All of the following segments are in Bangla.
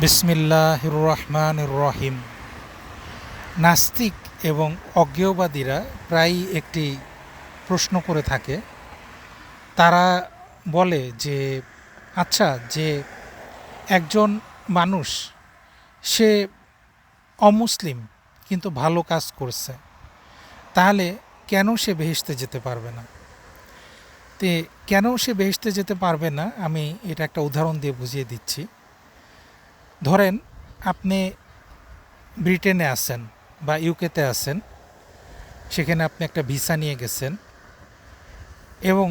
বিসমিল্লাহ রহমান রহিম নাস্তিক এবং অজ্ঞেয়বাদীরা প্রায়ই একটি প্রশ্ন করে থাকে। তারা বলে যে আচ্ছা যে একজন মানুষ, সে অমুসলিম, কিন্তু ভালো কাজ করছে। তাহলে কেন সে বেহেশতে যেতে পারবে না? তে কেন সে বেহেশতে যেতে পারবে না? আমি এটা একটা উদাহরণ দিয়ে বুঝিয়ে দিচ্ছি। ধরেন আপনি ব্রিটেনে আছেন বা ইউকেতে আছেন, সেখানে আপনি একটা ভিসা নিয়ে গেছেন এবং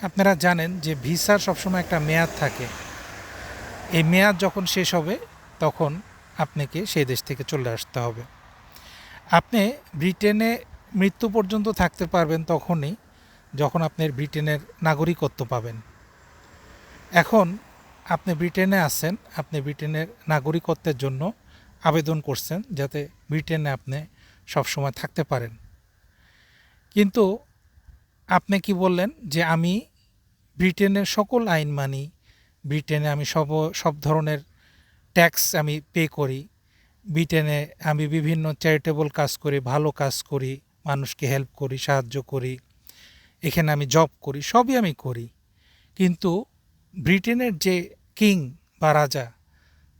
আপনারা জানেন যে ভিসার সবসময় একটা মেয়াদ থাকে। এই মেয়াদ যখন শেষ হবে, তখন আপনাকে সেই দেশ থেকে চলে আসতে হবে। আপনি ব্রিটেনে মৃত্যু পর্যন্ত থাকতে পারবেন তখনই যখন আপনার ব্রিটেনের নাগরিকত্ব পাবেন। এখন আপনি ব্রিটেনে আছেন, আপনি ব্রিটেনের নাগরিকত্বের জন্য আবেদন করছেন যাতে ব্রিটেনে আপনি সবসময় থাকতে পারেন। কিন্তু আপনি কি বললেন যে আমি ব্রিটেনের সকল আইন মানি, ব্রিটেনে আমি সব সব ধরনের ট্যাক্স আমি পে করি, ব্রিটেনে আমি বিভিন্ন চ্যারিটেবল কাজ করি, ভালো কাজ করি, মানুষকে হেল্প করি, সাহায্য করি, এখানে আমি জব করি, সবই আমি করি। কিন্তু ব্রিটেনের যে কিং বা রাজা,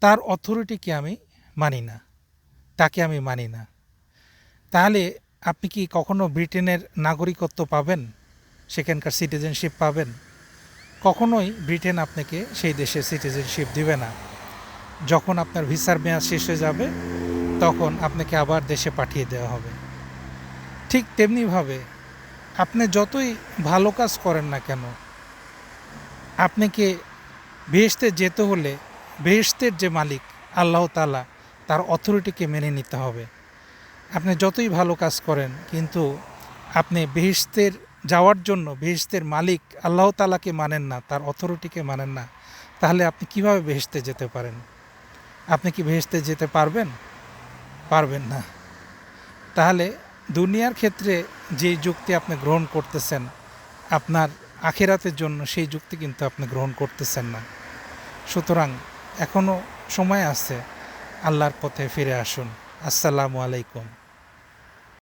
তার অথরিটিকে আমি মানি না, তাকে আমি মানি না। তাহলে আপনি কি কখনো ব্রিটেনের নাগরিকত্ব পাবেন? সেখানকার সিটিজেনশিপ পাবেন? কখনোই ব্রিটেন আপনাকে সেই দেশে সিটিজেনশিপ দিবে না। যখন আপনার ভিসার মেয়াদ শেষ হয়ে যাবে, তখন আপনাকে আবার দেশে পাঠিয়ে দেওয়া হবে। ঠিক তেমনিভাবে আপনি যতই ভালো কাজ করেন না কেন আপনাকে বেহেশতে যেতে হলে বেহেশতের যে মালিক আল্লাহ তালা তার অথরিটিকে মেনে নিতে হবে। আপনি যতই ভালো কাজ করেন, কিন্তু আপনি বেহেশতের যাওয়ার জন্য বেহেশতের মালিক আল্লাহ তালাকে মানেন না, তার অথরিটিকে মানেন না, তাহলে আপনি কীভাবে বেহেশতে যেতে পারেন? আপনি কি বেহেশতে যেতে পারবেন? পারবেন না। তাহলে দুনিয়ার ক্ষেত্রে যে যুক্তি আপনি গ্রহণ করতেছেন, আপনার আখেরাতের জন্য সেই যুক্তি কিন্তু আপনি গ্রহণ করতেছেন না। সুতরাং এখনও সময় আছে, আল্লাহর পথে ফিরে আসুন। আসসালামু আলাইকুম।